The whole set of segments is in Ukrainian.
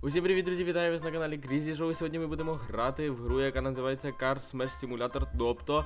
Усім привіт, друзі! Вітаю вас на каналі Крізі Шоу. Сьогодні ми будемо грати в гру, яка називається Car Smash Simulator, тобто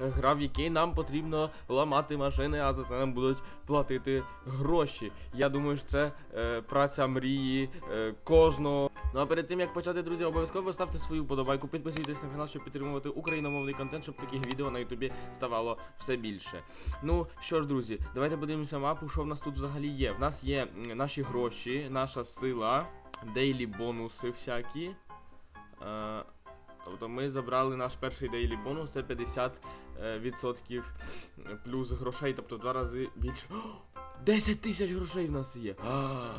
е, гра, в якій нам потрібно ламати машини, а за це нам будуть платити гроші. Я думаю, що це е, праця мрії е, кожного. Ну а перед тим як почати, друзі, обов'язково ставте свою подобайку, підписуйтесь на канал, щоб підтримувати україномовний контент, щоб таких відео на ютубі ставало все більше. Ну що ж, друзі, давайте подивимося мапу, що в нас тут взагалі є. В нас є наші гроші, наша сила дейлі бонуси всякі. Е, тобто ми забрали наш перший дейлі бонус, це 50% е, плюс грошей, тобто два рази більше. О, 10 тисяч грошей в нас є. А,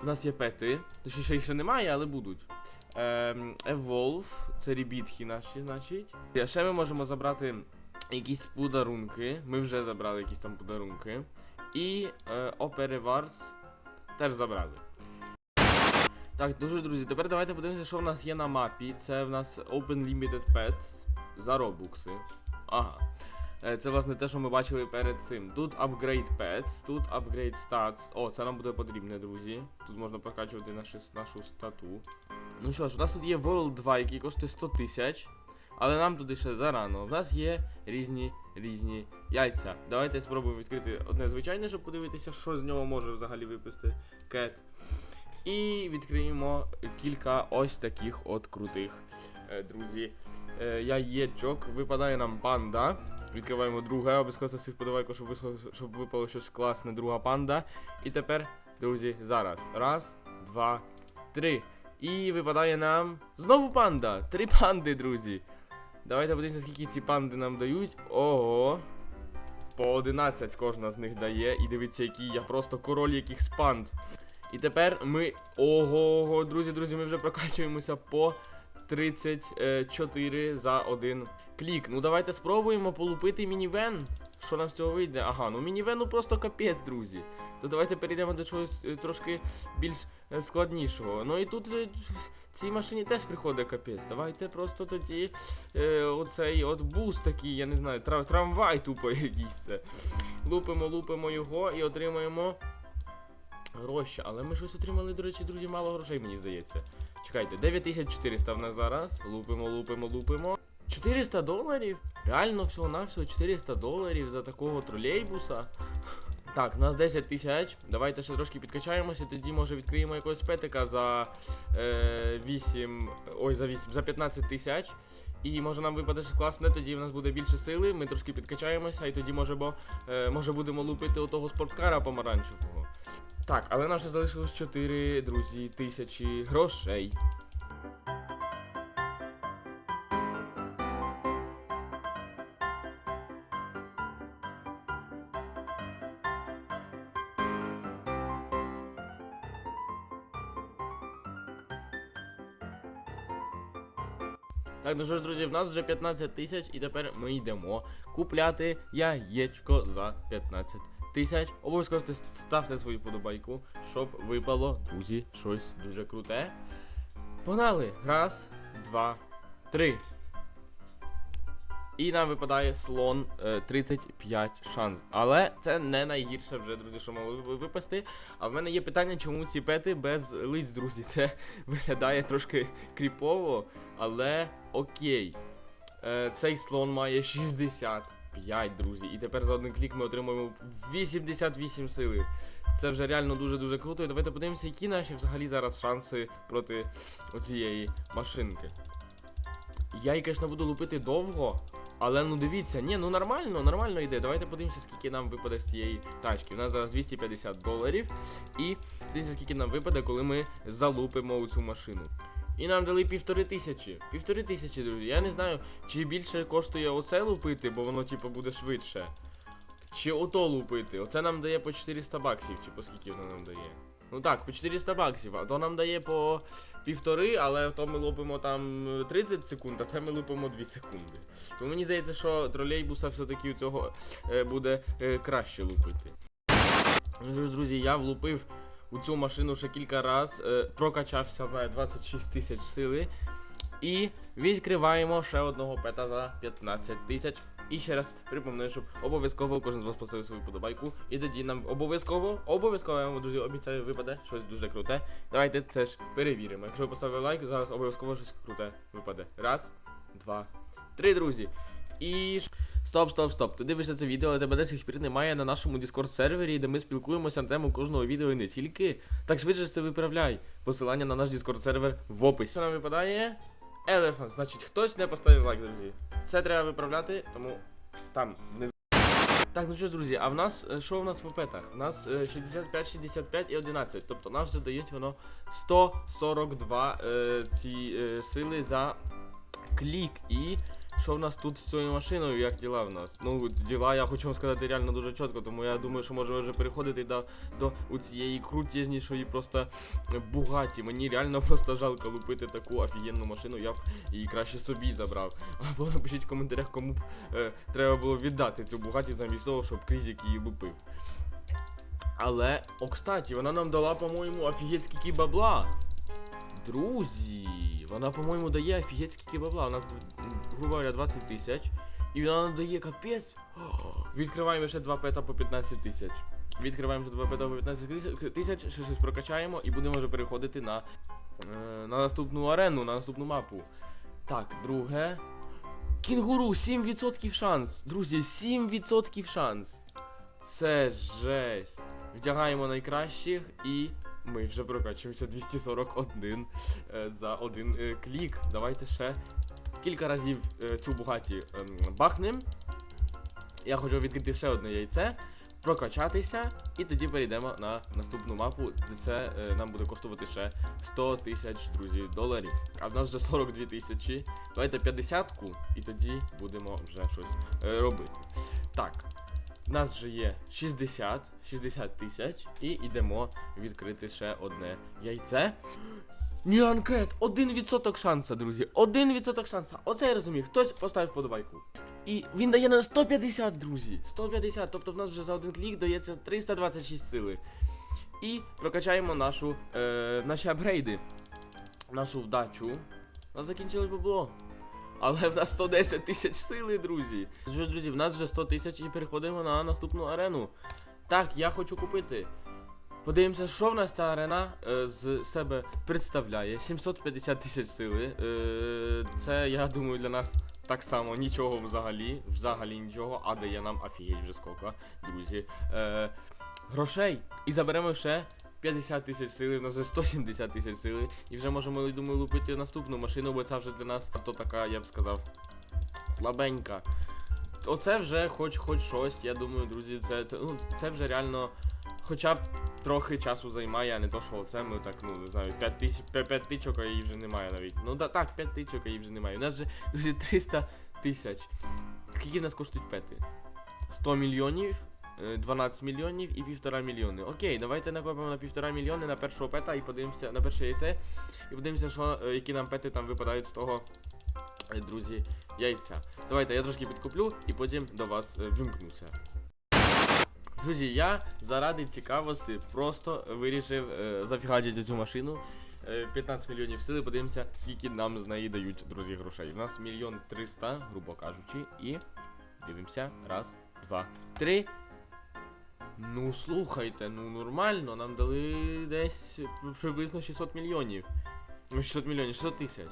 в нас є пети. Точніше їх ще немає, але будуть. Ем, Evolve, це ребітки наші, значить. А ще ми можемо забрати якісь подарунки. Ми вже забрали якісь там подарунки. І е, Rewards теж забрали. Так, ну що ж, друзі, тепер давайте подивимося, що в нас є на мапі. Це в нас Open Limited Pets за робукси. Ага. Е, Це, власне, те, що ми бачили перед цим. Тут Upgrade Pets, тут Upgrade Stats. О, це нам буде потрібне, друзі. Тут можна прокачувати наші, нашу стату. Ну що ж, у нас тут є World 2, який коштує 100 тисяч. Але нам туди ще зарано. У нас є різні різні яйця. Давайте спробуємо відкрити одне звичайне, щоб подивитися, що з нього може взагалі випасти кет. І відкриємо кілька ось таких от крутих, е, друзі. Е, яєчок. Випадає нам панда. Відкриваємо друге, обов'язково всіх подавайку, щоб щоб випало щось класне, друга панда. І тепер, друзі, зараз. Раз, два, три. І випадає нам знову панда. Три панди, друзі. Давайте подивимося, скільки ці панди нам дають. Ого. По 11 кожна з них дає. І дивіться, який я просто король якихось панд. І тепер ми. Ого, друзі, друзі, ми вже прокачуємося по 34 за один клік. Ну давайте спробуємо полупити мінівен. Що нам з цього вийде? Ага, ну мінівену просто капець, друзі. То давайте перейдемо до чогось е, трошки більш е, складнішого. Ну і тут е, цій машині теж приходить капець. Давайте просто тоді е, оцей от буст такий, я не знаю, трав, трамвай тупо якийсь. Лупимо, лупимо його і отримаємо гроші. Але ми щось отримали, до речі, друзі, мало грошей, мені здається. Чекайте, 9400 в нас зараз. Лупимо, лупимо, лупимо. 400 доларів? Реально всього-навсього 400 доларів за такого тролейбуса. Так, у нас 10 тисяч. Давайте ще трошки підкачаємося, тоді може відкриємо якогось петика за е, 8. Ой, за 8, за 15 тисяч. І може нам випаде щось класне, тоді в нас буде більше сили, ми трошки підкачаємося, і тоді може, бо, е, може будемо лупити отого спорткара помаранчевого. Так, але нам ще залишилось 4, друзі, тисячі грошей. Так, ну що ж, друзі, в нас вже 15 тисяч, і тепер ми йдемо купляти яєчко за 15 тисяч. Обов'язково ставте свою подобайку, щоб випало, друзі, щось дуже круте. Погнали! Раз, два, три. І нам випадає слон е, 35 шанс. Але це не найгірше вже, друзі, що могло ви- випасти. А в мене є питання, чому ці пети без лиць, друзі. Це виглядає трошки кріпово, але окей. Е, цей слон має 65, друзі. І тепер за один клік ми отримуємо 88 сили. Це вже реально дуже-дуже круто. І давайте подивимося, які наші взагалі зараз шанси проти оцієї машинки. Я її, звісно, буду лупити довго. Але ну дивіться, ні, ну нормально, нормально йде. Давайте подивимося, скільки нам випаде з цієї тачки. У нас зараз 250 доларів. І дивіться, скільки нам випаде, коли ми залупимо у цю машину. І нам дали півтори тисячі. Півтори тисячі, друзі. Я не знаю, чи більше коштує оце лупити, бо воно, типу, буде швидше. Чи ото лупити. Оце нам дає по 400 баксів, чи по скільки воно нам дає. Ну так, по 400 баксів, а то нам дає по півтори, але то ми лупимо там е, 30 секунд, а це ми лупимо 2 секунди. Тому мені здається, що тролейбуса все-таки у цього е, буде е, краще лупити. Ну друзі, я влупив у цю машину ще кілька раз, е, прокачався в 26 тисяч сили. І відкриваємо ще одного пета за 15 тисяч. І ще раз припоминаю, щоб обов'язково кожен з вас поставив свою подобайку. І тоді нам обов'язково, обов'язково я вам друзі обіцяю випаде щось дуже круте. Давайте це ж перевіримо. Якщо ви поставили лайк, зараз обов'язково щось круте випаде. Раз, два, три, друзі. І стоп, стоп, стоп. Ти дивишся це відео, але тебе до сих пір немає на нашому Discord сервері, де ми спілкуємося на тему кожного відео і не тільки. Так швидше це виправляй. Посилання на наш Discord сервер в описі. Що нам випадає? Елефант. Значить, хтось не поставив лайк, друзі. Це треба виправляти, тому там внизу. Так, ну що ж, друзі, а в нас е, що в нас по петах? У нас е, 65, 65 і 11. Тобто нам вже дають воно 142 е, ці е, сили за клік. І що в нас тут з цією машиною, як діла в нас? Ну, діла, я хочу вам сказати реально дуже чітко, тому я думаю, що можемо вже переходити до, до у цієї крутізнішої просто бугаті. Мені реально просто жалко лупити таку офігенну машину, я б її краще собі забрав. Або напишіть в коментарях, кому б е, треба було віддати цю бугаті замість того, щоб Крізік її лупив. Але, о, кстати, вона нам дала, по-моєму, офігеть скільки бабла. Друзі, вона, по-моєму, дає офігеть скільки бабла. У нас, грубо говоря, 20 тисяч. І вона нам дає капець. Відкриваємо ще два пета по 15 тисяч. Відкриваємо ще два пета по 15 тисяч- ще щось прокачаємо і будемо вже переходити на, е, на наступну арену, на наступну мапу. Так, друге. Кінгуру, 7% шанс. Друзі, 7% шанс. Це жесть. Вдягаємо найкращих і ми вже прокачуємося 241 е, за один е, клік. Давайте ще кілька разів е, цю бугаті ем, бахнем. Я хочу відкрити ще одне яйце, прокачатися, і тоді перейдемо на наступну мапу, де це нам буде коштувати ще 100 тисяч, друзі, доларів. А в нас вже 42 тисячі. Давайте 50-ку, і тоді будемо вже щось робити. Так. Нас вже є 60, 60 тисяч, і йдемо відкрити ще одне яйце. Ні, анкет, 1% шанса, друзі. 1% шанса. Оце я розумію. Хтось поставив подобайку. І він дає нам 150, друзі. 150, тобто в нас вже за один клік дається 326 сили. І прокачаємо нашу, е, наші апгрейди. Нашу вдачу. У нас закінчилось бабло. Але в нас 110 тисяч сили, друзі. Що, друзі, в нас вже 100 тисяч і переходимо на наступну арену. Так, я хочу купити. Подивимося, що в нас ця арена е, з себе представляє. 750 тисяч сили. Е, це, я думаю, для нас так само нічого взагалі. Взагалі нічого, а дає нам офігеть вже скільки, друзі. Е, грошей. І заберемо ще 50 тисяч сили, в нас вже 170 тисяч сили. І вже можемо, думаю, лупити наступну машину, бо це вже для нас то така, я б сказав, слабенька. Оце вже хоч хоч щось, я думаю, друзі, це, ну, це вже реально хоча б трохи часу займає, а не то, що оце ми так, ну, не знаю, 5 тисяч, 5 тичок, а її вже немає навіть. Ну да, так, 5 тичок, а її вже немає. У нас же, друзі, 300 тисяч. Скільки в нас коштують пети? 100 мільйонів, 12 мільйонів і півтора мільйони. Окей, давайте накопимо на півтора мільйони на першого пета і подивимося на перше яйце. І подивимося, що, е, які нам пети там випадають з того, е, друзі, яйця. Давайте я трошки підкуплю і потім до вас е, вимкнуся. Друзі, я заради цікавості просто вирішив е, зафігачити цю машину. Е, 15 мільйонів сили, подивимося, скільки нам з неї дають, друзі, грошей. У нас мільйон триста, грубо кажучи, і дивимося. Раз, два, три. Ну слухайте, ну нормально, нам дали десь приблизно 600 мільйонів. Ну, 600 мільйонів, 600 тисяч.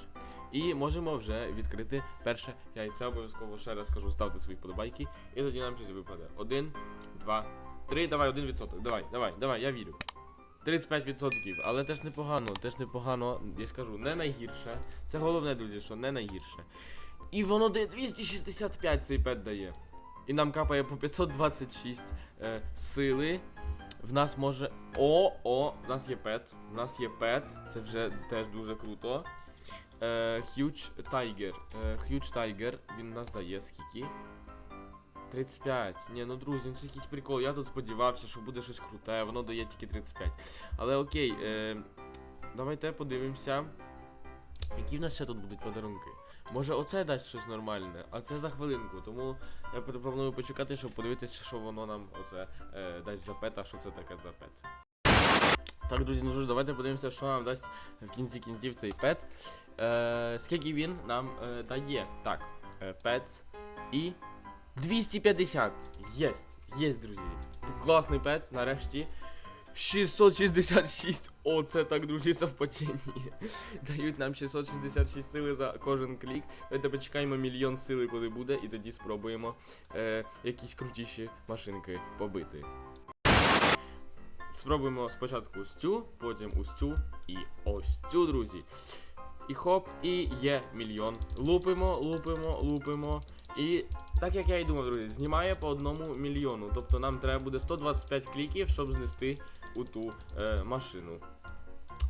І можемо вже відкрити перше яйце. Обов'язково ще раз кажу, ставте свої подобайки. І тоді нам щось випаде. Один, два, три, давай, один відсоток. Давай, давай, давай, я вірю. 35%, але теж непогано, теж непогано, я ж кажу, не найгірше. Це головне, друзі, що не найгірше. І воно дає 265 цей пет дає. І нам капає по 526 е, сили. В нас може. О, о, в нас є пет. В нас є пет. Це вже теж дуже круто. Е, Huge Tiger. Е, Huge Tiger. Він нас дає скільки? 35. Ні, ну друзі, ну це якийсь прикол. Я тут сподівався, що буде щось круте, воно дає тільки 35. Але окей, е, давайте подивимося. Які в нас ще тут будуть подарунки? Може оце дасть щось нормальне, а це за хвилинку. Тому я пропоную почекати, щоб подивитися, що воно нам оце е, дасть за пет, а що це таке за пет. Так, друзі, ну що ж, давайте подивимося, що нам дасть в кінці кінців цей пет. Е, скільки він нам е, дає? Так, е, пец і 250. Єсть, єсть, друзі. Класний пет, нарешті. 666. Оце так, друзі, совпадіння. Дають нам 666 сили за кожен клік. Давайте почекаємо мільйон сили, коли буде, і тоді спробуємо е, якісь крутіші машинки побити. Спробуємо спочатку ось цю, потім ось цю і ось цю, друзі. І хоп, і є мільйон. Лупимо, лупимо, лупимо. І так як я і думав, друзі, знімає по одному мільйону. Тобто нам треба буде 125 кліків, щоб знести у ту е, машину.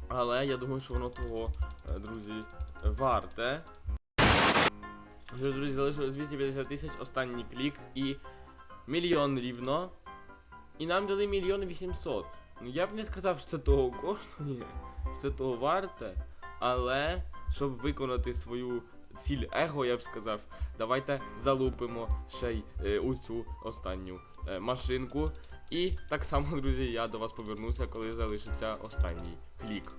Але я думаю, що воно того, е, друзі, варте. Що, друзі, залишилось 250 тисяч, останній клік і мільйон рівно. І нам дали мільйон вісімсот. Ну я б не сказав, що це того коштує, що це того варте. Але щоб виконати свою ціль его, я б сказав, давайте залупимо ще й е, у цю останню е, машинку. І так само, друзі, я до вас повернуся, коли залишиться останній клік.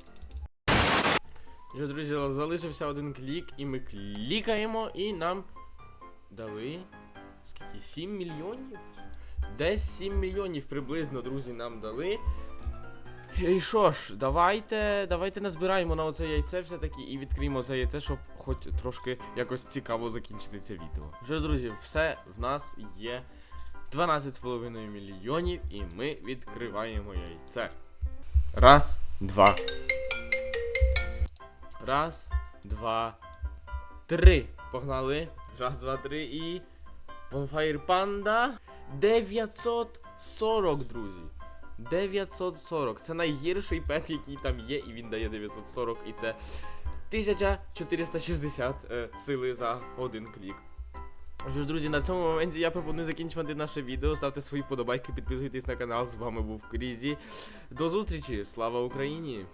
І друзі, залишився один клік, і ми клікаємо, і нам дали скільки? 7 мільйонів? Десь 7 мільйонів приблизно, друзі, нам дали. І що ж, давайте, давайте назбираємо на оце яйце все-таки і відкриємо це яйце, щоб хоч трошки якось цікаво закінчити це відео. Що, друзі, все в нас є 12,5 мільйонів, і ми відкриваємо яйце. Раз, два. Раз, два, три. Погнали. Раз, два, три і. Bonfire Panda 940, друзі. 940. Це найгірший пет, який там є, і він дає 940, і це 1460 е, сили за один клік. Що друзі, на цьому моменті я пропоную закінчувати наше відео. Ставте свої вподобайки, підписуйтесь на канал. З вами був Крізі. До зустрічі! Слава Україні!